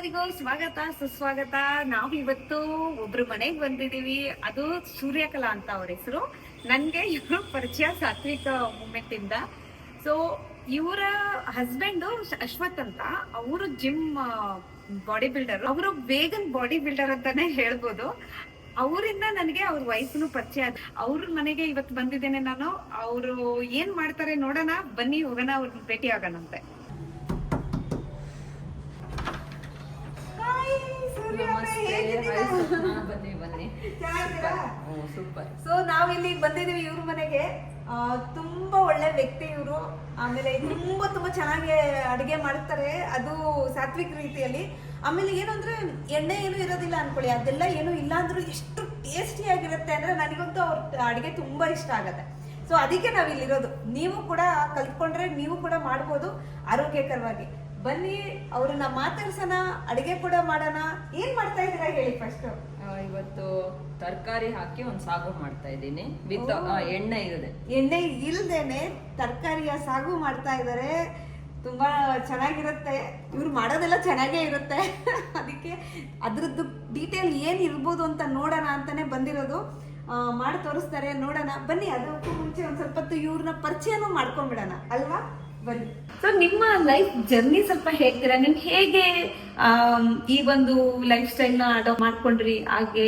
ಎಲ್ಲರಿಗೂ ಸ್ವಾಗತ, ಸುಸ್ವಾಗತ. ನಾವು ಇವತ್ತು ಒಬ್ರು ಮನೆಗೆ ಬಂದಿದೀವಿ ಅದು ಸೂರ್ಯಕಲಾ ಅಂತ ಅವ್ರ ಹೆಸರು. ನನ್ಗೆ ಇವರು ಪರಿಚಯ ಸಾತ್ವಿಕ ಮೂಮೆಂಟ್ ಇಂದ ಸೊ ಇವರ ಹಸ್ಬೆಂಡು ಅಶ್ವಥ್ ಅಂತ. ಅವರು ಜಿಮ್ ಬಾಡಿ ಬಿಲ್ಡರ್ ಅವರು ವೇಗನ್ ಬಾಡಿ ಬಿಲ್ಡರ್ ಅಂತಾನೆ ಹೇಳ್ಬೋದು. ಅವರಿಂದ ನನಗೆ ಅವ್ರ ವಯಸ್ಸು ಪರಿಚಯ ಅವ್ರ ಮನೆಗೆ ಇವತ್ತು ಬಂದಿದ್ದೇನೆ ನಾನು. ಅವರು ಏನ್ ಮಾಡ್ತಾರೆ ನೋಡೋಣ. ಬನ್ನಿ ಹೋಗೋಣ ಅವ್ರನ್ನ ಭೇಟಿ ಆಗೋಣಂತೆ. ಬನ್ನಿ ಬನ್ನಿ. ಸೂಪರ್. ಸೊ ನಾವಿಲ್ಲಿ ಬಂದಿದೀವಿ ಇವ್ರ ಮನೆಗೆ. ತುಂಬಾ ಒಳ್ಳೆ ವ್ಯಕ್ತಿ ಇವರು. ಆಮೇಲೆ ತುಂಬಾ ತುಂಬಾ ಚೆನ್ನಾಗಿ ಅಡುಗೆ ಮಾಡ್ತಾರೆ. ಅದು ಸಾತ್ವಿಕ ರೀತಿಯಲ್ಲಿ. ಆಮೇಲೆ ಏನು ಅಂದ್ರೆ ಎಣ್ಣೆ ಏನು ಇರೋದಿಲ್ಲ ಅನ್ಕೊಳ್ಳಿ. ಅದೆಲ್ಲ ಏನು ಇಲ್ಲ ಅಂದ್ರೂ ಎಷ್ಟು ಟೇಸ್ಟಿ ಆಗಿರುತ್ತೆ ಅಂದ್ರೆ ನನಗಂತೂ ಅವ್ರ ಅಡುಗೆ ತುಂಬಾ ಇಷ್ಟ ಆಗತ್ತೆ. ಸೊ ಅದಕ್ಕೆ ನಾವಿಲ್ಲಿರೋದು. ನೀವು ಕೂಡ ಕಲ್ತ್ಕೊಂಡ್ರೆ ನೀವು ಕೂಡ ಮಾಡ್ಬೋದು ಆರೋಗ್ಯಕರವಾಗಿ. ಬನ್ನಿ ಅವ್ರನ್ನ ಮಾತಾಡ್ಸೋಣ ಅಡಿಗೆ ಕೂಡ ಮಾಡೋಣ. ಏನ್ ಮಾಡ್ತಾ ಇದೀರಾ ಹೇಳಿ ಫಸ್ಟ್ ಇವತ್ತು ತರಕಾರಿ ಹಾಕಿ ಒಂದು ಸಾಗು ಮಾಡ್ತಾ ಇದ್ದೀನಿ. ವಿತ್ ಎಣ್ಣೆ ಇದೆ ಎಣ್ಣೆ ಇಲ್ದೇನೆ ತರಕಾರಿಯ ಸಾಗು ಮಾಡ್ತಾ ಇದ್ದಾರೆ. ತುಂಬಾ ಚೆನ್ನಾಗಿರುತ್ತೆ. ಇವ್ರು ಮಾಡೋದೆಲ್ಲ ಚೆನ್ನಾಗೇ ಇರುತ್ತೆ. ಅದಕ್ಕೆ ಅದ್ರದ್ದು ಡೀಟೇಲ್ ಏನ್ ಇರ್ಬೋದು ಅಂತ ನೋಡೋಣ ಅಂತಾನೆ ಬಂದಿರೋದು. ಮಾಡಿ ತೋರಿಸ್ತಾರೆ ನೋಡೋಣ. ಬನ್ನಿ ಅದಕ್ಕೂ ಮುಂಚೆ ಒಂದ್ ಸ್ವಲ್ಪ ಹೊತ್ತು ಇವ್ರನ್ನ ಪರಿಚಯನೂ ಮಾಡ್ಕೊಂಡ್ಬಿಡೋಣ ಅಲ್ವಾ? ಬನ್ನಿ. ಸೊ ನಿಮ್ಮ ಲೈಫ್ ಜರ್ನಿ ಸ್ವಲ್ಪ ಹೇಳ್ತೀರಾ ನಿಮ್ಗೆ ಹೇಗೆ ಈ ಒಂದು ಲೈಫ್ ಸ್ಟೈಲ್ನ ಅಡಾಪ್ಟ್ ಮಾಡ್ಕೊಂಡ್ರಿ? ಹಾಗೆ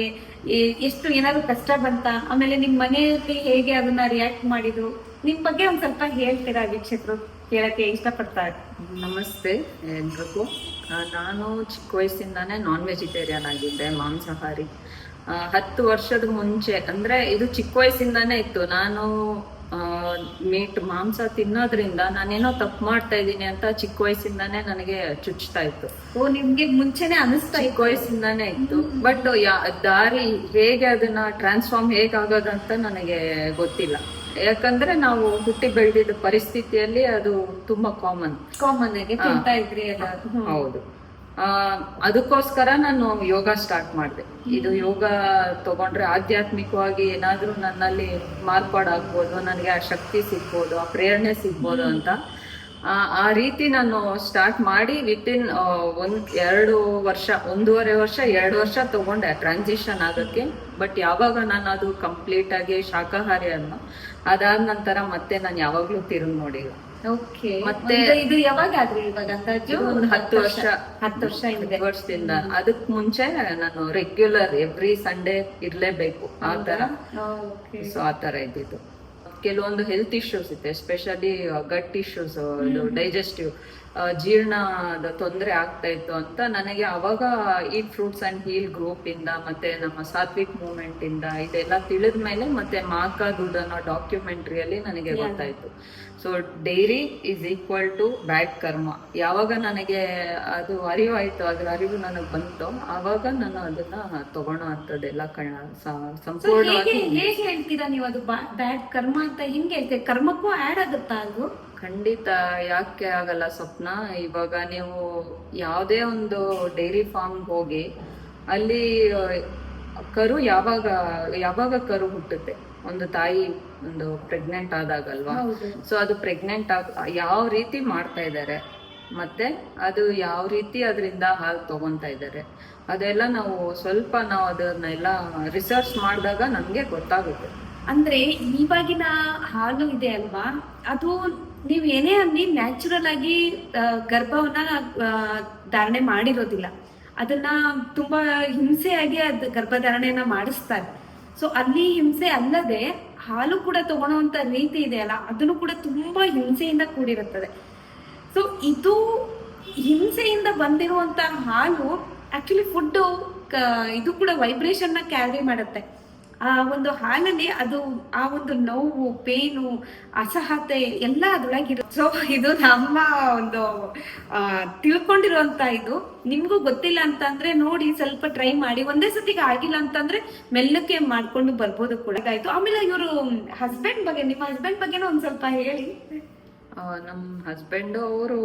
ಎಷ್ಟು ಏನಾದ್ರು ಕಷ್ಟ ಬಂತ? ಆಮೇಲೆ ನಿಮ್ಮ ಮನೆಯಲ್ಲಿ ಹೇಗೆ ಅದನ್ನ ರಿಯಾಕ್ಟ್ ಮಾಡಿದ್ರು? ನಿಮ್ಮ ಬಗ್ಗೆ ಒಂದ್ ಸ್ವಲ್ಪ ಹೇಳ್ತೀರಾ ವೀಕ್ಷಕರು? ಕೇಳಕ್ಕೆ ಇಷ್ಟಪಡ್ತಾರೆ ನಮಸ್ತೆ, ಎಲ್ರಿಗೂ. ನಾನು ಚಿಕ್ಕ ವಯಸ್ಸಿಂದಾನೇ ನಾನ್ ವೆಜಿಟೇರಿಯನ್ ಆಗಿದ್ದೆ, ಮಾಂಸಾಹಾರಿ. ಹತ್ತು ವರ್ಷದ ಮುಂಚೆ, ಅಂದ್ರೆ ಇದು ಚಿಕ್ಕ ವಯಸ್ಸಿಂದಾನೇ ಇತ್ತು. ನಾನು ಮೀಟ್ ಮಾಂಸ ತಿನ್ನೋದ್ರಿಂದ ನಾನೇನೋ ತಪ್ಪು ಮಾಡ್ತಾ ಇದ್ದೀನಿ ಅಂತ ಚಿಕ್ಕ ವಯಸ್ಸಿಂದಾನೇ ನನಗೆ ಚುಚ್ತಾ ಇತ್ತು. ಓ ನಿಮ್ಗೆ ಮುಂಚೆನೆ ಅನಿಸ್ತಾ ಚಿಕ್ಕ ವಯಸ್ಸಿಂದಾನೇ ಇತ್ತು. ಬಟ್ ದಾರಿ ಹೇಗೆ ಅದನ್ನ ಟ್ರಾನ್ಸ್ಫಾರ್ಮ್ ಹೇಗಾಗೋದಂತ ನನಗೆ ಗೊತ್ತಿಲ್ಲ. ಯಾಕಂದ್ರೆ ನಾವು ಹುಟ್ಟಿ ಬೆಳೆದಿದ್ದ ಪರಿಸ್ಥಿತಿಯಲ್ಲಿ ಅದು ತುಂಬಾ ಕಾಮನ್ ಕಾಮನ್ ಆಗಿ ತಿಂತಾ ಇದ್ರಿ ಹೌದು. ಅದಕ್ಕೋಸ್ಕರ ನಾನು ಯೋಗ ಸ್ಟಾರ್ಟ್ ಮಾಡಿದೆ. ಇದು ಯೋಗ ತಗೊಂಡ್ರೆ ಆಧ್ಯಾತ್ಮಿಕವಾಗಿ ಏನಾದರೂ ನನ್ನಲ್ಲಿ ಮಾರ್ಪಾಡಾಗ್ಬೋದು ನನಗೆ ಆ ಶಕ್ತಿ ಸಿಗ್ಬೋದು ಆ ಪ್ರೇರಣೆ ಸಿಗ್ಬೋದು ಅಂತ. ಆ, ರೀತಿ ನಾನು ಸ್ಟಾರ್ಟ್ ಮಾಡಿ ವಿತಿನ್ ಒಂದು ಎರಡು ವರ್ಷ ಒಂದೂವರೆ ವರ್ಷ ಎರಡು ವರ್ಷ ತಗೊಂಡೆ ಟ್ರಾನ್ಸಿಷನ್ ಆಗೋಕ್ಕೆ. ಬಟ್ ಯಾವಾಗ ನಾನು ಅದು ಕಂಪ್ಲೀಟ್ ಆಗಿ ಶಾಕಾಹಾರಿ ಅನ್ನೋ ಅದಾದ ನಂತರ ಮತ್ತೆ ನಾನು ಯಾವಾಗಲೂ ತಿರುಗಿ ನೋಡಿಲ್ಲ. ಮತ್ತೆ- ಇದು ಯಾವಾಗ ಆದ್ರೂ ಇವಾಗ ಅಂದಾಜು ಒಂದು ಹತ್ತು ವರ್ಷ. ಹತ್ತು ವರ್ಷ ಹಿಂದೆ. ವರ್ಷದಿಂದ. ಅದಕ್ ಮುಂಚೆ ನಾನು ರೆಗ್ಯುಲರ್ ಎವ್ರಿ ಸಂಡೇ ಇರ್ಲೇಬೇಕು. ಆ ತರ ಓಕೆ ಸೊ ಆ ತರ ಇದ್ದಿದ್ದು. ಕೆಲವೊಂದು ಹೆಲ್ತ್ ಇಶ್ಯೂಸ್ ಇದೆ ಎಸ್ಪೆಷಲಿ ಗಟ್ ಇಶ್ಯೂಸ್ ಇದು ಡೈಜೆಸ್ಟಿವ್ ಜೀರ್ಣದ ತೊಂದರೆ ಆಗ್ತಾ ಇತ್ತು ಅಂತ ನನಗೆ ಅವಾಗ ಈ ಫ್ರೂಟ್ಸ್ ಅಂಡ್ ಹೀಲ್ ಗ್ರೂಪ್ ಇಂದ ಮತ್ತೆ ನಮ್ಮ ಸಾತ್ವಿಕ್ ಮೂವ್ಮೆಂಟ್ ಇಂದ ಇದೆಲ್ಲ ತಿಳಿದ ಮೇಲೆ ಮತ್ತೆ ಮಾಕಾ ದುಡ್ ಅನ್ನೋ ಡಾಕ್ಯುಮೆಂಟ್ರಿಯಲ್ಲಿ ನನಗೆ ಗೊತ್ತಾಯ್ತು so dairy is equal to bad karma ಯಾವಾಗ ನನಗೆ ಅದು ಅರಿವಾಯ್ತು ಅದ್ರ ಅರಿವು ನನಗೆ ಬಂತು ಅವಾಗ ನಾನು ಅದನ್ನ ತಗೊಳ್ಳೋ ಅಂಥದ್ದೆಲ್ಲ ಕ ಸ- ಹೇಗೆ ಸಂಪೂರ್ಣವಾಗಿ ಹೇಗೆ ಹೇಳ್ತೀರಾ ನೀವು ಅದು ಬ್ಯಾಡ್ ಕರ್ಮ ಅಂತ? ಹಿಂಗೆ ಹೇಳ್ತೀರಾ? ಕರ್ಮಕ್ಕೂ ಆಡ್ ಆಗುತ್ತಾ ಅದು? ಖಂಡಿತ ಯಾಕೆ ಆಗಲ್ಲ ಸ್ವಪ್ನ? ಇವಾಗ ನೀವು ಯಾವುದೇ ಒಂದು ಡೈರಿ ಫಾರ್ಮ್ ಹೋಗಿ ಅಲ್ಲಿ ಕರು ಯಾವಾಗ ಯಾವಾಗ ಕರು ಹುಟ್ಟುತ್ತೆ? ಒಂದು ತಾಯಿ ಒಂದು ಪ್ರೆಗ್ನೆಂಟ್ ಆದಾಗಲ್ವಾ? ಸೊ ಅದು ಪ್ರೆಗ್ನೆಂಟ್ ಆಗ ಯಾವ ರೀತಿ ಮಾಡ್ತಾ ಇದ್ದಾರೆ? ಮತ್ತೆ ಅದು ಯಾವ ರೀತಿ ಅದರಿಂದ ಹಾಲು ತಗೊಂತಾ ಇದ್ದಾರೆ? ಅದೆಲ್ಲ ನಾವು ಸ್ವಲ್ಪ ನಾವು ಅದನ್ನೆಲ್ಲ ರಿಸರ್ಚ್ ಮಾಡಿದಾಗ ನಮಗೆ ಗೊತ್ತಾಗುತ್ತೆ. ಅಂದ್ರೆ ಇವಾಗಿನ ಹಾಲು ಇದೆ ಅಲ್ವಾ? ಅದು ನೀವ್ ಏನೇ ಅನ್ನಿ ನ್ಯಾಚುರಲ್ ಆಗಿ ಗರ್ಭವನ್ನ ಧಾರಣೆ ಮಾಡಿರೋದಿಲ್ಲ. ಅದನ್ನ ತುಂಬಾ ಹಿಂಸೆಯಾಗಿ ಅದ್ ಗರ್ಭಧಾರಣೆಯನ್ನ ಮಾಡಿಸ್ತಾರೆ. ಸೊ ಅಲ್ಲಿ ಹಿಂಸೆ ಅಲ್ಲದೆ ಹಾಲು ಕೂಡ ತಗೊಳ್ಳುವಂತ ರೀತಿ ಇದೆಯಲ್ಲ ಅದನ್ನು ಕೂಡ ತುಂಬಾ ಹಿಂಸೆಯಿಂದ ಕೂಡಿರುತ್ತದೆ. ಸೊ ಇದು ಹಿಂಸೆಯಿಂದ ಬಂದಿರುವಂತ ಹಾಲು ಆಕ್ಚುಲಿ ಫುಡ್ ಇದು ಕೂಡ ವೈಬ್ರೇಷನ್ನ ಕ್ಯಾರಿ ಮಾಡುತ್ತೆ. ಆ ಒಂದು ಹಾಲಲ್ಲಿ ಅದು ಆ ಒಂದು ನೋವು ಪೇನು ಅಸಹತೆ ಎಲ್ಲ ಅದೊಳಗಿರು ಸೊ ಇದು ನಮ್ಮ ಒಂದು ತಿಳ್ಕೊಂಡಿರುವಂತ ಇದು. ನಿಮ್ಗೂ ಗೊತ್ತಿಲ್ಲ ಅಂತಂದ್ರೆ ನೋಡಿ ಸ್ವಲ್ಪ ಟ್ರೈ ಮಾಡಿ. ಒಂದೇ ಸತಿಗೆ ಆಗಿಲ್ಲ ಅಂತಂದ್ರೆ ಮೆಲ್ಲಕ್ಕೆ ಮಾಡ್ಕೊಂಡು ಬರ್ಬೋದು ಕೂಡ. ಆಯ್ತು. ಆಮೇಲೆ ಇವರು ಹಸ್ಬೆಂಡ್ ಬಗ್ಗೆ ನಿಮ್ಮ ಹಸ್ಬೆಂಡ್ ಬಗ್ಗೆನೂ ಒಂದ್ ಸ್ವಲ್ಪ ಹೇಳಿ. ನಮ್ಮ ಹಸ್ಬೆಂಡ್ ಅವರು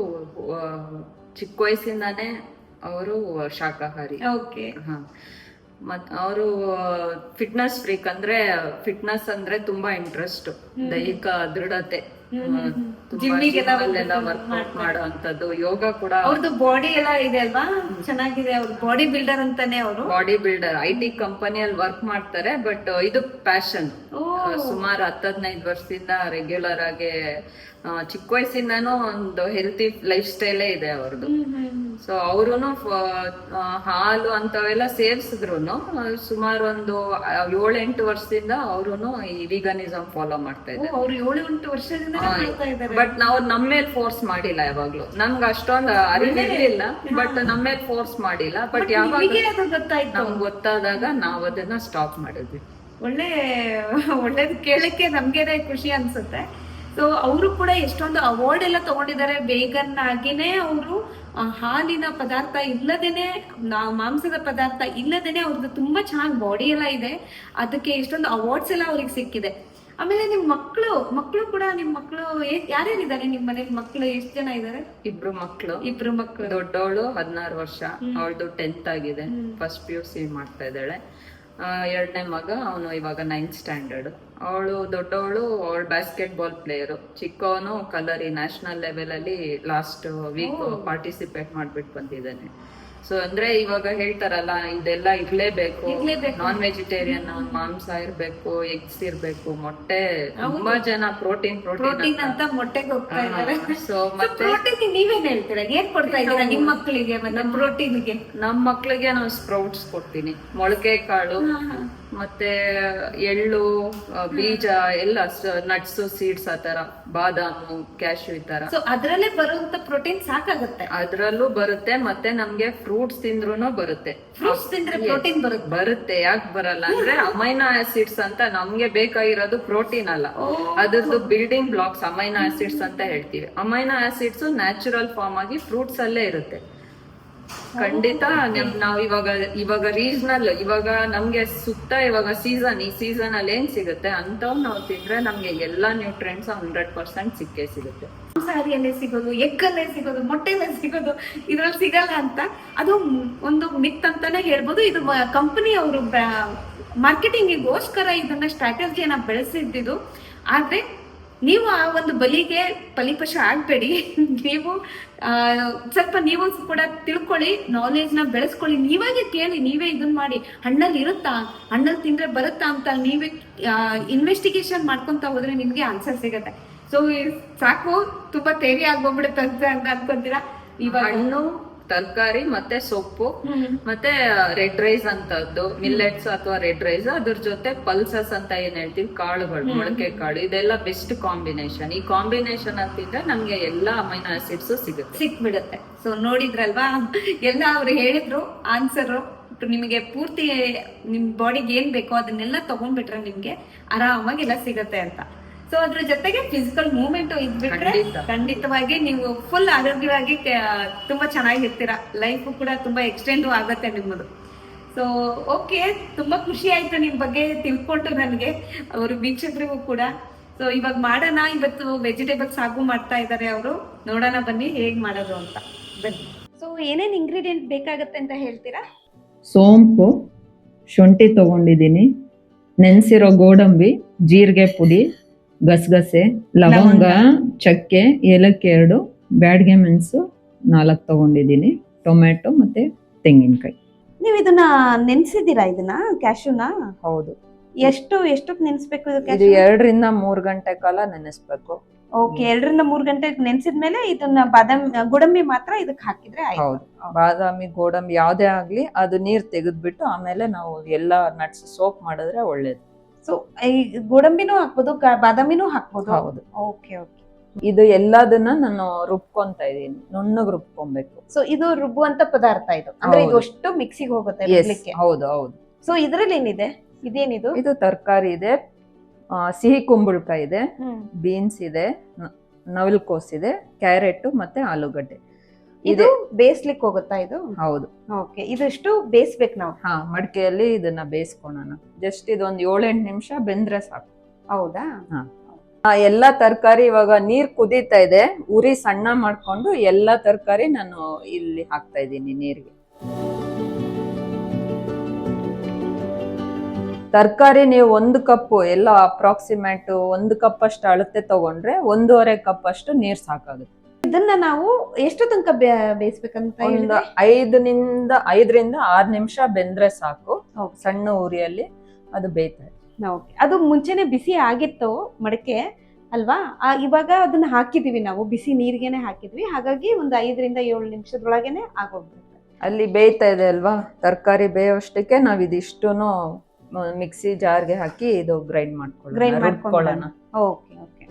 ಚಿಕ್ಕ ವಯಸ್ಸಿಂದಾನೇ ಅವರು ಶಾಖಾಹಾರಿ ಓಕೆ ಹ. ಮತ್ ಅವರು ಫಿಟ್ನೆಸ್ ಫ್ರೀಕ್ ಅಂದ್ರೆ ಫಿಟ್ನೆಸ್ ಅಂದ್ರೆ ತುಂಬಾ ಇಂಟ್ರೆಸ್ಟ್ ದೈಹಿಕ ದೃಢತೆ. ವರ್ಕೌಟ್ ಯೋಗ ಕೂಡ ಅವ್ರದ್ದು ಬಾಡಿ ಎಲ್ಲ ಇದೆ ಅಲ್ವಾ? ಚೆನ್ನಾಗಿದೆ. ಅವ್ರ ಬಾಡಿ ಬಿಲ್ಡರ್ ಅಂತಾನೆ ಅವರು. ಬಾಡಿ ಬಿಲ್ಡರ್ ಐ ಟಿ ಕಂಪನಿಯಲ್ಲಿ ವರ್ಕ್ ಮಾಡ್ತಾರೆ ಬಟ್ ಇದು ಪ್ಯಾಷನ್ ಓ. ಸುಮಾರು ಹತ್ತು ಹದಿನೈದು ವರ್ಷದಿಂದ ರೆಗ್ಯುಲರ್ ಆಗಿ ಚಿಕ್ಕ ವಯಸ್ಸಿಂದಾನು ಒಂದು ಹೆಲ್ತಿ ಲೈಫ್ ಸ್ಟೈಲ್ ಇದೆ ಅವ್ರದ್ದು. ಸೊ ಅವರು ಹಾಲು ಅಂತವೆಲ್ಲ ಸೇವಿಸಿದ್ರು ಸುಮಾರು ಒಂದು ಏಳೆಂಟು ವರ್ಷದಿಂದ ಅವರು ಈ ವಿಗನಿಸಮ್ ಫಾಲೋ ಮಾಡ್ತಾ ಇದ್ದಾರೆ. ಅವ್ರು ಏಳು ಎಂಟು ವರ್ಷದಿಂದ ಬಟ್ ನಾವು ನಮ್ಮ ಮೇಲೆ ಫೋರ್ಸ್ ಮಾಡಿಲ್ಲ ಯಾವಾಗ್ಲೂ. ನಮ್ಗೆ ಅಷ್ಟೊಂದು ಅರಿವಿರ್ಲಿಲ್ಲ ಬಟ್ ನಮ್ಮ ಮೇಲೆ ಫೋರ್ಸ್ ಮಾಡಿಲ್ಲ. ಬಟ್ ಯಾವಾಗ ಗೊತ್ತಾಯ್ತು? ನಮ್ಗೆ ಗೊತ್ತಾದಾಗ ನಾವು ಅದನ್ನ ಸ್ಟಾಪ್ ಮಾಡಿದ್ವಿ. ಒಳ್ಳೆ ಒಳ್ಳೇದು ಕೇಳಕ್ಕೆ ನಮ್ಗೇನೆ ಖುಷಿ ಅನ್ಸುತ್ತೆ. ಸೊ ಅವರು ಕೂಡ ಎಷ್ಟೊಂದು ಅವಾರ್ಡ್ ಎಲ್ಲ ತಗೊಂಡಿದ್ದಾರೆ. ಬೇಗನ್ ಆಗಿನೇ ಅವರು ಹಾಲಿನ ಪದಾರ್ಥ ಇಲ್ಲದೇನೆ ಮಾಂಸದ ಪದಾರ್ಥ ಇಲ್ಲದೇನೆ ಅವ್ರದ್ದು ತುಂಬಾ ಚೆನ್ನಾಗಿ ಬಾಡಿ ಎಲ್ಲ ಇದೆ. ಅದಕ್ಕೆ ಎಷ್ಟೊಂದು ಅವಾರ್ಡ್ಸ್ ಎಲ್ಲ ಅವ್ರಿಗೆ ಸಿಕ್ಕಿದೆ. ಆಮೇಲೆ ನಿಮ್ ಮಕ್ಕಳು ಮಕ್ಕಳು ಕೂಡ ನಿಮ್ ಮಕ್ಕಳು ಯಾರ್ಯಾರಿದ್ದಾರೆ ನಿಮ್ ಮನೇಲಿ ಮಕ್ಕಳು ಎಷ್ಟ್ ಜನ ಇದ್ದಾರೆ? ಇಬ್ರು ಮಕ್ಳು. ಇಬ್ರು ಮಕ್ಳು. ದೊಡ್ಡವಳು ಹದಿನಾರು ವರ್ಷ ಅವಳದು ಟೆಂತ್ ಆಗಿದೆ. ಫಸ್ಟ್ ಪಿ ಯು ಸಿ ಮಾಡ್ತಾ ಇದ್ದಾಳೆ. ಎರಡನೇ ಮಗ ಅವನು ಇವಾಗ ನೈನ್ತ್ ಸ್ಟ್ಯಾಂಡರ್ಡ್ ಅವಳು ದೊಡ್ಡವಳು ಅವಳು ಬ್ಯಾಸ್ಕೆಟ್ ಬಾಲ್ ಪ್ಲೇಯರು ಚಿಕ್ಕವನು ಕಲರಿ ನ್ಯಾಷನಲ್ ಲೆವೆಲ್ ಅಲ್ಲಿ ಲಾಸ್ಟ್ ವೀಕ್ ಪಾರ್ಟಿಸಿಪೇಟ್ ಮಾಡ್ಬಿಟ್ಟು ಬಂದಿದ್ದಾನೆ. ಸೊ ಅಂದ್ರೆ ಇವಾಗ ಹೇಳ್ತಾರಲ್ಲ ಇದೆಲ್ಲ ಇರ್ಲೇಬೇಕು. ನಾನ್ ವೆಜಿಟೇರಿಯನ್ ಮಾಂಸ ಇರ್ಬೇಕು ಎಗ್ಸ್ ಇರ್ಬೇಕು ಮೊಟ್ಟೆ ತುಂಬಾ ಜನ ಪ್ರೋಟೀನ್ ಪ್ರೋಟೀನ್ ಪ್ರೋಟೀನ್ ಅಂತ. ಮೊಟ್ಟೆಗೆ ಹೋಗ್ತಾ ಇದ್ದಾರೆ. ಸೊ ಮತ್ತೆ ಪ್ರೋಟೀನ್ ನೀವೇನ್ ಹೇಳ್ತೀರಾ? ಏನ್ ಕೊಡ್ತಾ ಇದ್ದೀರಾ ನಿಮ್ ಮಕ್ಳಿಗೆ ಮತ್ತೆ ಪ್ರೋಟೀನ್ಗೆ? ನಮ್ ಮಕ್ಳಿಗೆ ನಾವು ಸ್ಪ್ರೌಟ್ಸ್ ಕೊಡ್ತೀನಿ. ಮೊಳಕೆ ಕಾಳು ಮತ್ತೆ ಎಳ್ಳು ಬೀಜ ಎಲ್ಲ ನಟ್ಸ್ ಸೀಡ್ಸ್ ಆ ತರ ಬಾದಾಮು ಕ್ಯಾಶ್ಯೂ ಈ ತರ ಸೊ ಅದ್ರಲ್ಲೇ ಬರುವಂತ ಪ್ರೋಟೀನ್ ಸಾಕಾಗುತ್ತೆ. ಅದ್ರಲ್ಲೂ ಬರುತ್ತೆ ಮತ್ತೆ ನಮ್ಗೆ ಫ್ರೂಟ್ಸ್ ತಿಂದ್ರು ಬರುತ್ತೆ. ಫ್ರೂಟ್ಸ್ ತಿಂದ್ರೆ ಪ್ರೋಟೀನ್ ಬರುತ್ತೆ? ಬರುತ್ತೆ ಯಾಕೆ ಬರಲ್ಲ ಅಂದ್ರೆ ಅಮೈನೋ ಆಸಿಡ್ಸ್ ಅಂತ ನಮ್ಗೆ ಬೇಕಾಗಿರೋದು ಪ್ರೋಟೀನ್ ಅಲ್ಲ. ಅದ್ರದ್ದು ಬಿಲ್ಡಿಂಗ್ ಬ್ಲಾಕ್ಸ್ ಅಮೈನೋ ಆಸಿಡ್ಸ್ ಅಂತ ಹೇಳ್ತೀವಿ. ಅಮೈನೋ ಆಸಿಡ್ಸ್ ನ್ಯಾಚುರಲ್ ಫಾರ್ಮ್ ಆಗಿ ಫ್ರೂಟ್ಸ್ ಅಲ್ಲೇ ಇರುತ್ತೆ. ಖಂಡಿತ ನಾವ್ ಇವಾಗ ಇವಾಗ ರೀಸನಲ್ ಇವಾಗ ನಮ್ಗೆ ಸುತ್ತ ಇವಾಗ ಸೀಸನ್ ಈ ಸೀಸನ್ ಅಲ್ಲಿ ಏನ್ ಸಿಗುತ್ತೆ ಅಂತವ್ ನಾವ್ ತಿಂದ್ರೆ ನಮ್ಗೆ ಎಲ್ಲಾ ನ್ಯೂಟ್ರಿಯೆಂಟ್ಸ್ ಹಂಡ್ರೆಡ್ ಪರ್ಸೆಂಟ್ ಸಿಕ್ಕೇ ಸಿಗುತ್ತೆ. ಮಾಂಸಾಹಾರಿಯಲ್ಲೇ ಸಿಗೋದು ಎಗ್ಗಲ್ಲೇ ಸಿಗೋದು ಮೊಟ್ಟೆಲ್ಲೇ ಸಿಗೋದು ಇದ್ರಲ್ಲಿ ಸಿಗಲ್ಲ ಅಂತ? ಅದು ಒಂದು ಮಿತ್ ಅಂತಾನೆ ಹೇಳ್ಬೋದು. ಇದು ಕಂಪನಿ ಅವರು ಮಾರ್ಕೆಟಿಂಗಿಗೋಸ್ಕರ ಇದನ್ನ ಸ್ಟ್ರಾಟಜಿಯನ್ನ ಬೆಳೆಸಿದ್ದು ಆದ್ರೆ ನೀವು ಆ ಒಂದು ಬಲಿಗೆ ಫಲಿಪಶ ಆಗ್ಬೇಡಿ. ನೀವು ಸ್ವಲ್ಪ ನೀವು ಕೂಡ ತಿಳ್ಕೊಳ್ಳಿ ನಾಲೆಜ್ನ ಬೆಳೆಸ್ಕೊಳ್ಳಿ. ನೀವಾಗೆ ಕೇಳಿ, ನೀವೇ ಇದನ್ನ ಮಾಡಿ. ಹಣ್ಣಲ್ಲಿ ಇರುತ್ತಾ? ಹಣ್ಣಲ್ಲಿ ತಿಂದ್ರೆ ಬರುತ್ತಾ ಅಂತ ನೀವೇ ಇನ್ವೆಸ್ಟಿಗೇಷನ್ ಮಾಡ್ಕೊಂತ ಹೋದ್ರೆ ನಿಮ್ಗೆ ಆನ್ಸರ್ ಸಿಗತ್ತೆ. ಸೊ ಸಾಕು, ತುಂಬಾ ತೇರಿ ಆಗೋಗ್ಬಿಡುತ್ತೆ ಅಂತ ಅನ್ಕೊಂತೀರಾ? ಇವಾಗ ಹಣ್ಣು ತರಕಾರಿ ಮತ್ತೆ ಸೊಪ್ಪು ಮತ್ತೆ ರೆಡ್ ರೈಸ್ ಅಂತದ್ದು ಮಿಲ್ಲೆಟ್ಸ್ ಅಥವಾ ರೆಡ್ ರೈಸ್ ಅದ್ರ ಜೊತೆ ಪಲ್ಸಸ್ ಅಂತ ಏನ್ ಹೇಳ್ತೀವಿ ಕಾಳುಗಳು ಮೊಳಕೆ ಕಾಳು ಇದೆಲ್ಲ ಬೆಸ್ಟ್ ಕಾಂಬಿನೇಷನ್ ಈ ಕಾಂಬಿನೇಷನ್ ಅಂತಿದ್ರೆ ನಮ್ಗೆ ಎಲ್ಲಾ ಅಮೈನೋ ಆಸಿಡ್ಸ್ ಸಿಗುತ್ತೆ. ಸಿಕ್ಬಿಡುತ್ತೆ. ಸೊ ನೋಡಿದ್ರಲ್ವಾ? ಎಲ್ಲ ಅವ್ರು ಹೇಳಿದ್ರು ಆನ್ಸರ್ ನಿಮಗೆ ಪೂರ್ತಿ ನಿಮ್ ಬಾಡಿಗೆ ಏನ್ ಬೇಕೋ ಅದನ್ನೆಲ್ಲ ತಗೊಂಡ್ಬಿಟ್ರೆ ನಿಮ್ಗೆ ಆರಾಮಾಗಿ ಎಲ್ಲ ಸಿಗತ್ತೆ ಅಂತ. ಸೊ ಅದ್ರ ಜೊತೆಗೆ ಫಿಸಿಕಲ್ ಮೂವ್ಮೆಂಟ್ ಇದ್ಬಿಟ್ರೆ ಖಂಡಿತ. ಖಂಡಿತವಾಗಿ ನೀವು ಫುಲ್ ಆರೋಗ್ಯವಾಗಿ ತುಂಬಾ ಚೆನ್ನಾಗಿ ಇರ್ತೀರಾ ಲೈಫ್ ಕೂಡ ತುಂಬಾ ಎಕ್ಸ್ಟೆಂಡ್ ಆಗುತ್ತೆ ನಿಮ್ಮದು. ಸೊ ಓಕೆ ತುಂಬಾ ಖುಷಿ ಆಯ್ತು ನಿಮ್ ಬಗ್ಗೆ ತಿಳ್ಕೊಂಡು ನನಗೆ. ಅವರು ವೀಕ್ಷಕರಿಗೂ ಕೂಡ. ಸೊ ಇವಾಗ ಮಾಡೋಣ. ಇವತ್ತು ವೆಜಿಟೇಬಲ್ ಸಾಗು ಮಾಡ್ತಾ ಇದ್ದಾರೆ ಅವರು. ನೋಡೋಣ ಬನ್ನಿ ಹೇಗ್ ಮಾಡೋದು ಅಂತ. ಬನ್ನಿ. ಸೊ ಏನೇನ್ ಇಂಗ್ರೀಡಿಯೆಂಟ್ ಬೇಕಾಗತ್ತೆ ಅಂತ ಹೇಳ್ತೀರಾ? ಸೋಂಪು ಶುಂಠಿ ತಗೊಂಡಿದ್ದೀನಿ. ನೆನೆಸಿರೋ ಗೋಡಂಬಿ ಜೀರಿಗೆ ಪುಡಿ ಗಸಗಸೆ ಲವಂಗ ಚಕ್ಕೆ ಏಲಕ್ಕಿ ಎರಡು ಬ್ಯಾಡ್ಗೆ ಮೆಣಸು ನಾಲ್ಕು ತಗೊಂಡಿದ್ದೀನಿ. ಟೊಮೆಟೊ ಮತ್ತೆ ತೆಂಗಿನಕಾಯಿ. ನೀವು ಇದನ್ನ ನೆನ್ಸಿದ್ದೀರಾ ಇದನ್ನ ಕ್ಯಾಶುನ? ಹೌದು. ಎಷ್ಟು ಎಷ್ಟಕ್ಕೆ ನೆನ್ಸ್ಬೇಕು ಇದು ಇದು ಕ್ಯಾಶು ಎರಡರಿಂದ ಮೂರು ಗಂಟೆ ಕಾಲ ನೆನೆಸ್ಬೇಕು. ಓಕೆ ಎರಡರಿಂದ ಮೂರ್ ಗಂಟೆ ನೆನ್ಸಿದ್ಮೇಲೆ ಇದನ್ನ ಬಾದಾಮಿ ಗೋಡಂಬಿ ಮಾತ್ರ ಇದಕ್ಕೆ ಹಾಕಿದ್ರೆ ಆಯ್ತು. ಹೌದು. ಬಾದಾಮಿ ಗೋಡಂಬಿ ಯಾವುದೇ ಆಗ್ಲಿ ಅದು ನೀರ್ ತೆಗೆದ್ಬಿಟ್ಟು ಆಮೇಲೆ ನಾವು ಎಲ್ಲ ನಟ್ಸ್ ಸೋಪ್ ಮಾಡಿದ್ರೆ ಒಳ್ಳೇದು. ಸೊ ಈ ಗೋಡಂಬಿನೂ ಹಾಕ್ಬೋದು ಬಾದಾಮಿನೂ ಹಾಕ್ಬೋದು? ಹೌದು. ಓಕೆ ಓಕೆ ಇದು ಎಲ್ಲದನ್ನ ನಾನು ರುಬ್ಕೊಂತ ಇದೀನಿ ನುಣ್ಣಗ್ ರುಬ್ಕೊಬೇಕು. ಸೊ ಇದು ರುಬ್ಬುವಂತ ಪದಾರ್ಥ ಇದು. ಅಂದ್ರೆ ಇದು ಅಷ್ಟು ಮಿಕ್ಸಿಗೆ ಹೋಗುತ್ತೆ Yes, ರುಬ್ಲಿಕ್ಕೆ? ಹೌದು ಹೌದು. ಸೊ ಇದ್ರಲ್ಲಿ ಏನಿದೆ? ಇದೇನಿದು? ಇದು ತರಕಾರಿ ಇದೆ. ಆ, ಸಿಹಿ ಕುಂಬಳಕಾಯಿ ಇದೆ. ಬೀನ್ಸ್ ಇದೆ. ನ- ನವಿಲುಕೋಸ್ ಇದೆ. ಕ್ಯಾರೆಟ್ ಮತ್ತೆ ಆಲೂಗಡ್ಡೆ. ಇದು ಬೇಯಿಸ್ಲಿಕ್ಕೆ ಹೋಗುತ್ತಾ ಇದು? ಹೌದು. ಓಕೆ ಇದಿಷ್ಟು ಬೇಯಿಸ್ಬೇಕು ನಾವು? ಹಾ ಮಡಿಕೆಯಲ್ಲಿ ಇದನ್ನ ಬೇಯಿಸ್ಕೊಳೋಣ. ಜಸ್ಟ್ ಇದೊಂದು ಏಳೆಂಟು ನಿಮಿಷ ಬೆಂದ್ರೆ ಸಾಕು. ಹೌದಾ? ಎಲ್ಲಾ ತರಕಾರಿ ಇವಾಗ ನೀರ್ ಕುದೀತಾ ಇದೆ. ಉರಿ ಸಣ್ಣ ಮಾಡ್ಕೊಂಡು ಎಲ್ಲ ತರಕಾರಿ ನಾನು ಇಲ್ಲಿ ಹಾಕ್ತಾ ಇದ್ದೀನಿ ನೀರಿಗೆ. ತರಕಾರಿ ನೀವು ಒಂದು ಕಪ್ಪು ಎಲ್ಲ ಅಪ್ರಾಕ್ಸಿಮೇಟ್ ಒಂದು ಕಪ್ ಅಷ್ಟು ಅಳತೆ ತಗೊಂಡ್ರೆ ಒಂದೂವರೆ ಕಪ್ ಅಷ್ಟು ನೀರ್ ಸಾಕಾಗುತ್ತೆ. ಇದನ್ನ ನಾವು ಎಷ್ಟು ತನಕ ಬೇಯಿಸ್ಬೇಕಂತ ಒಂದು ಐದರಿಂದ ಐದರಿಂದ ಆರ್ ನಿಮಿಷ ಬೆಂದ್ರೆ ಸಾಕು. ಸಣ್ಣ ಉರಿಯಲ್ಲಿ ಅದು ಬೇಯ್ತದೆ ಓಕೆ. ಅದು ಮುಂಚೆನೆ ಬಿಸಿ ಆಗಿತ್ತು ಮಡಕೆ ಅಲ್ವಾ? ಇವಾಗ ಅದನ್ನ ಹಾಕಿದೀವಿ ನಾವು. ಬಿಸಿ ನೀರಿಗೆನೆ ಹಾಕಿದ್ವಿ. ಹಾಗಾಗಿ ಒಂದು ಐದರಿಂದ ಏಳು ನಿಮಿಷದೊಳಗೆನೆ ಆಗೋಗ್ಬಿಡುತ್ತೆ. ಅಲ್ಲಿ ಬೇಯ್ತಾ ಇದೆ ಅಲ್ವಾ? ತರಕಾರಿ ಬೇಯೋಷ್ಟಕ್ಕೆ ನಾವು ಇದಿಷ್ಟು ಮಿಕ್ಸಿ ಜಾರ್ಗೆ ಹಾಕಿ ಇದು ಗ್ರೈಂಡ್ ಮಾಡ್ಕೊಳ್ಳೋಣ ಗ್ರೈಂಡ್ ಮಾಡ್ಕೊಳ್ಳೋಣ ಓಕೆ ಓಕೆ.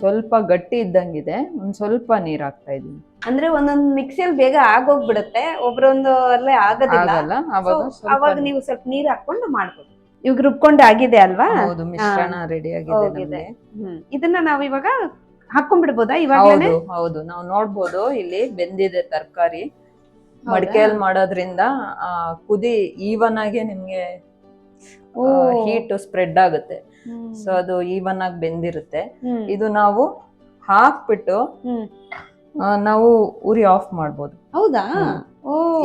ಸ್ವಲ್ಪ ಗಟ್ಟಿ ಇದ್ದಂಗಿದೆ ಒಂದು ಸ್ವಲ್ಪ ನೀರ್ ಹಾಕ್ತಾ ಇದೀನಿ ಅಂದ್ರೆ ಒಂದೊಂದು ಮಿಕ್ಸಿಯಲ್ಲಿ ಬೇಗ ಆಗೋಗ್ಬಿಡುತ್ತೆ ಒಬ್ರೊಂದು ಅಲ್ಲೇ ಆಗೋದಿಲ್ಲ. ಆಗಲ್ಲ ಅವಾಗ ಸ್ವಲ್ಪ ನೀವು ಸ್ವಲ್ಪ ನೀರ್ ಹಾಕೊಂಡು ಮಾಡ್ಬೋದು. ಇವಾಗ ರುಬ್ಕೊಂಡು ಆಗಿದೆ ಅಲ್ವಾ? ಹೌದು ಮಿಶ್ರಣ ರೆಡಿ ಆಗಿದೆ ಹೋಗಿದೆ. ನಮ್ಗೆ. ಹ್ಮ್. ಇದನ್ನ ನಾವ್ ಇವಾಗ ಹಾಕೊಂಡ್ಬಿಡ್ಬೋದಾ ಇವಾಗಲೇ ಹೌದು ಹೌದು. ನಾವು ನೋಡ್ಬೋದು ಇಲ್ಲಿ ಬೆಂದಿದೆ ತರಕಾರಿ. ಮಡಿಕೆಯಲ್ಲಿ ಮಾಡೋದ್ರಿಂದ ಆ ಕುದಿ ಈವನ್ ಆಗಿ ನಿಮ್ಗೆ. ಹೀಟ್ ಸ್ಪ್ರೆಡ್ ಆಗುತ್ತೆ. ಸೊ ಅದು ಈವನ್ ಆಗಿ ಬೆಂದಿರುತ್ತೆ. ಇದು ನಾವು ಹಾಕ್ಬಿಟ್ಟು ನಾವು ಉರಿ ಆಫ್ ಮಾಡ್ಬೋದು. ಹೌದಾ?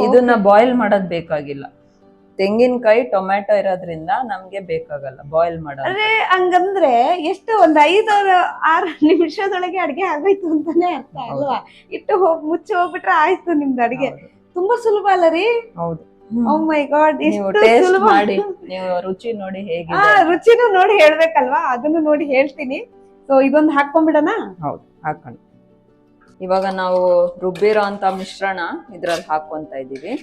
ಇದನ್ನ ಬಾಯ್ಲ್ ಮಾಡೋದ್ ಬೇಕಾಗಿಲ್ಲ. ತೆಂಗಿನಕಾಯಿ ಟೊಮ್ಯಾಟೊ ಇರೋದ್ರಿಂದ ನಮ್ಗೆ ಬೇಕಾಗಲ್ಲ ಬಾಯ್ಲ್ ಮಾಡೋದು. ಹಂಗಂದ್ರೆ ಎಷ್ಟು ಒಂದ್ ಐದು ಆರು ನಿಮಿಷದೊಳಗೆ ಅಡ್ಗೆ ಆಗೋಯ್ತು ಅಂತಾನೆ ಅರ್ಥ ಅಲ್ವಾ? ಇಟ್ಟು ಹೋಗಿ ಮುಚ್ಚಿ ಹೋಗ್ಬಿಟ್ರೆ ಆಯ್ತು ನಿಮ್ದು ಅಡಿಗೆ. ತುಂಬಾ ಸುಲಭ ಅಲ್ಲ ರೀ? ಹೌದು. ಮೈ ಗಾಡ್ ಟೇಸ್ಟ್ ಮಾಡಿ ನೀವು ರುಚಿ ನೋಡಿ ಹೇಗೆ ರುಚಿನೂ ನೋಡಿ ಹೇಳ್ಬೇಕಲ್ವಾ? ಅದನ್ನು ನೋಡಿ ಹೇಳ್ತೀನಿ. ಸೊ ಇದೊಂದು ಹಾಕೊಂಡ್ಬಿಡೋಣ ಹೌದು ಹಾಕೋಣ. ಇವಾಗ ನಾವು ರುಬ್ಬಿರೋ ಅಂತ ಮಿಶ್ರಣ ಇದ್ರಲ್ಲಿ ಹಾಕೊಂತ ಇದೀವಿ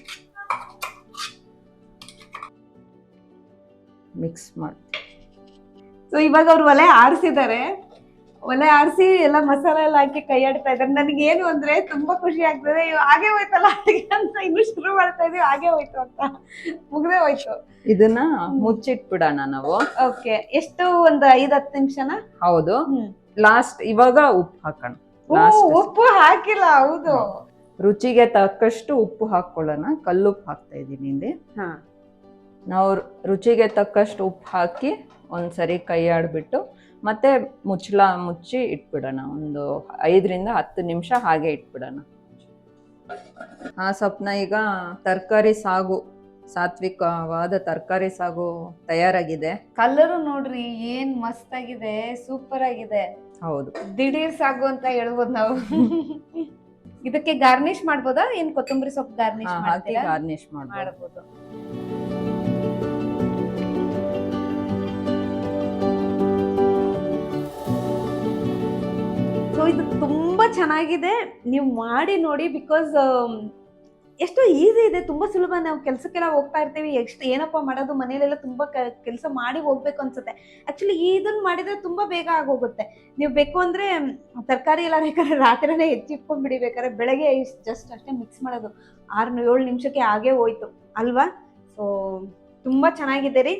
ಮಿಕ್ಸ್ ಮಾಡಿ ಸೊ ಇವಾಗ ಅವ್ರು ಒಲೆ ಆರಿಸಿದ್ದಾರೆ. ಒಲೆ ಆರಿಸಿ ಎಲ್ಲ ಮಸಾಲೆ ಎಲ್ಲ ಹಾಕಿ ಕೈ ಆಡ್ತಾ ಇದ್ದಾರೆ. ನನಗೆ ಏನು ಅಂದ್ರೆ ತುಂಬಾ ಖುಷಿ ಆಗ್ತದೆ. ಹಾಗೆ ಹೋಯ್ತಲ್ಲ ಅಡಿಗೆ ಅಂತ ಇನ್ನು ಶುರು ಮಾಡ್ತಾ ಇದೀವಿ. ಹಾಗೆ ಹೋಯ್ತು ಅಂತ. ಮುಗ್ದೆ ಹೋಯ್ತು. ಇದನ್ನ ಮುಚ್ಚಿಟ್ಬಿಡೋಣ ನಾವು. ಓಕೆ ಎಷ್ಟು ಒಂದು ಐದ್ ಹತ್ತು ನಿಮಿಷನ? ಹೌದು. ಲಾಸ್ಟ್ ಇವಾಗ ಉಪ್ಪು ಹಾಕೋಣ. ಉಪ್ಪು ಹಾಕಿಲ್ಲ. ಹೌದು. ರುಚಿಗೆ ತಕ್ಕಷ್ಟು ಉಪ್ಪು ಹಾಕೊಳ್ಳೋಣ. ಕಲ್ಲುಪ್ಪು ಹಾಕ್ತಾ ಇದೀನಿ ಇಲ್ಲಿ ಹಾ. ನಾವು ರುಚಿಗೆ ತಕ್ಕಷ್ಟು ಉಪ್ಪು ಹಾಕಿ ಒಂದ್ಸರಿ ಕೈ ಆಡ್ಬಿಟ್ಟು ಮತ್ತೆ ಮುಚ್ಚಳ ಮುಚ್ಚಿ ಇಟ್ಬಿಡೋಣ. ಒಂದು ಐದರಿಂದ ಹತ್ತು ನಿಮಿಷ ಹಾಗೆ ಇಟ್ಬಿಡೋಣ. ಆ ಸೊಪ್ಪನ್ನ ಈಗ ತರಕಾರಿ ಸಾಗು ಸಾತ್ವಿಕವಾದ ತರಕಾರಿ ಸಾಗು ತಯಾರಾಗಿದೆ. ಕಲರು ನೋಡ್ರಿ ಏನ್ ಮಸ್ತ್ ಆಗಿದೆ ಸೂಪರ್ ಆಗಿದೆ ಹೌದು. ದಿಢೀರ್ ಸಾಗು ಅಂತ ಹೇಳ್ಬೋದು ನಾವು. ಇದಕ್ಕೆ ಗಾರ್ನಿಶ್ ಮಾಡ್ಬೋದಾ? ಏನ್ ಕೊತ್ತಂಬರಿ ಸೊಪ್ಪು ಗಾರ್ನಿಶ್ ಹಾಕಿ ಗಾರ್ನಿಶ್ ಮಾಡ್ಬೋದು. ಇದು ತುಂಬ ಚೆನ್ನಾಗಿದೆ. ನೀವು ಮಾಡಿ ನೋಡಿ ಬಿಕಾಸ್ ಎಷ್ಟು ಈಸಿ ಇದೆ. ತುಂಬ ಸುಲಭ. ನಾವು ಕೆಲಸಕ್ಕೆಲ್ಲ ಹೋಗ್ತಾ ಇರ್ತೀವಿ. ಎಷ್ಟು ಏನಪ್ಪ ಮಾಡೋದು? ಮನೇಲೆಲ್ಲ ತುಂಬ ಕೆಲಸ ಮಾಡಿ ಹೋಗ್ಬೇಕು ಅನ್ಸುತ್ತೆ. ಆ್ಯಕ್ಚುಲಿ ಇದನ್ನ ಮಾಡಿದ್ರೆ ತುಂಬ ಬೇಗ ಆಗೋಗುತ್ತೆ. ನೀವು ಬೇಕು ಅಂದರೆ, ತರಕಾರಿ ಎಲ್ಲ ಬೇಕಾದ್ರೆ ರಾತ್ರಿನೇ ಹೆಚ್ಚಿಟ್ಕೊಂಡು ಬಿಡಿಬೇಕಾದ್ರೆ ಬೆಳಗ್ಗೆ ಜಸ್ಟ್ ಅಷ್ಟೇ ಮಿಕ್ಸ್ ಮಾಡೋದು. ಆರು ಏಳು ನಿಮಿಷಕ್ಕೆ ಆಗೇ ಹೋಯ್ತು. ಅಲ್ವಾ? ಸೊ ತುಂಬ ಚೆನ್ನಾಗಿದೆ ರೀ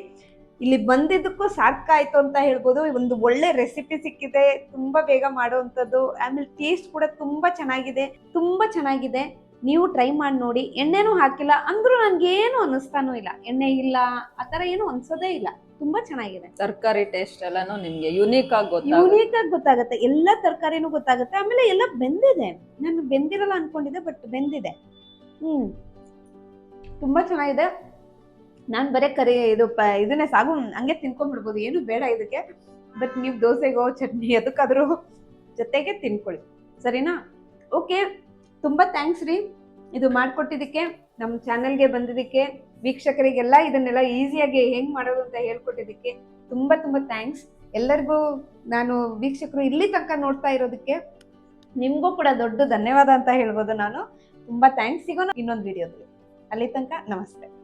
ಇಲ್ಲಿ ಬಂದಿದ್ದಕ್ಕೂ ಸಾಕಾಯ್ತು ಅಂತ ಹೇಳ್ಬೋದು. ಒಂದು ಒಳ್ಳೆ ರೆಸಿಪಿ ಸಿಕ್ಕಿದೆ. ತುಂಬಾ ಬೇಗ ಮಾಡುವಂಥದ್ದು. ಆಮೇಲೆ ಟೇಸ್ಟ್ ಕೂಡ ತುಂಬಾ ಚೆನ್ನಾಗಿದೆ. ತುಂಬಾ ಚೆನ್ನಾಗಿದೆ. ನೀವು ಟ್ರೈ ಮಾಡಿ ನೋಡಿ. ಎಣ್ಣೆನೂ ಹಾಕಿಲ್ಲ. ಅಂದ್ರೂ ನನ್ಗೇನು ಅನ್ನಿಸ್ತಾನೂ ಇಲ್ಲ. ಎಣ್ಣೆ ಇಲ್ಲ. ಆ ಥರ ಏನು ಅನ್ಸೋದೇ ಇಲ್ಲ. ತುಂಬಾ ಚೆನ್ನಾಗಿದೆ. ತರಕಾರಿ ಟೇಸ್ಟ್ ಎಲ್ಲಾನು ನಿಮ್ಗೆ ಯುನೀಕ್ ಆಗಿ ಗೊತ್ತಾಗುತ್ತೆ. ಯೂನಿಕ್ ಆಗಿ ಗೊತ್ತಾಗುತ್ತೆ. ಎಲ್ಲ ತರಕಾರಿನೂ ಗೊತ್ತಾಗುತ್ತೆ. ಆಮೇಲೆ ಎಲ್ಲ ಬೆಂದಿದೆ. ನಾನು ಬೆಂದಿರಲ್ಲ ಅನ್ಕೊಂಡಿದ್ದೆ ಬಟ್ ಬೆಂದಿದೆ. ಹ್ಮ್. ತುಂಬಾ ಚೆನ್ನಾಗಿದೆ. ನಾನು ಬರೀ ಕರಿ, ಇದು ಪ, ಇದನ್ನೇ ಸಾಗು, ಹಂಗೆ ತಿನ್ಕೊಂಡ್ಬಿಡ್ಬೋದು, ಏನು ಬೇಡ ಇದಕ್ಕೆ. ಬಟ್ ನೀವು ದೋಸೆಗೋ, ಚಟ್ನಿ ಅದಕ್ಕಾದ್ರೂ ಜೊತೆಗೆ ತಿನ್ಕೊಳ್ಳಿ. ಸರಿನಾ? ಓಕೆ ತುಂಬಾ ಥ್ಯಾಂಕ್ಸ್ ರೀ. ಇದು ಮಾಡಿಕೊಟ್ಟಿದ್ದಕ್ಕೆ ನಮ್ಮ ಚಾನೆಲ್ಗೆ ಬಂದಿದ್ದಕ್ಕೆ, ವೀಕ್ಷಕರಿಗೆಲ್ಲ ಇದನ್ನೆಲ್ಲ ಈಸಿಯಾಗಿ ಹೆಂಗ್ ಮಾಡೋದು ಅಂತ ಹೇಳ್ಕೊಟ್ಟಿದ್ದಕ್ಕೆ ತುಂಬಾ ತುಂಬಾ ಥ್ಯಾಂಕ್ಸ್ ಎಲ್ಲರಿಗೂ ನಾನು, ವೀಕ್ಷಕರು ಇಲ್ಲಿ ತನಕ ನೋಡ್ತಾ ಇರೋದಕ್ಕೆ ನಿಮಗೂ ಕೂಡ ದೊಡ್ಡ ಧನ್ಯವಾದ ಅಂತ ಹೇಳ್ಬೋದು ನಾನು. ತುಂಬಾ ಥ್ಯಾಂಕ್ಸ್ ಸಿಗೋಣ ಇನ್ನೊಂದು ವಿಡಿಯೋದಲ್ಲಿ ಅಲ್ಲಿ ತನಕ ನಮಸ್ತೆ.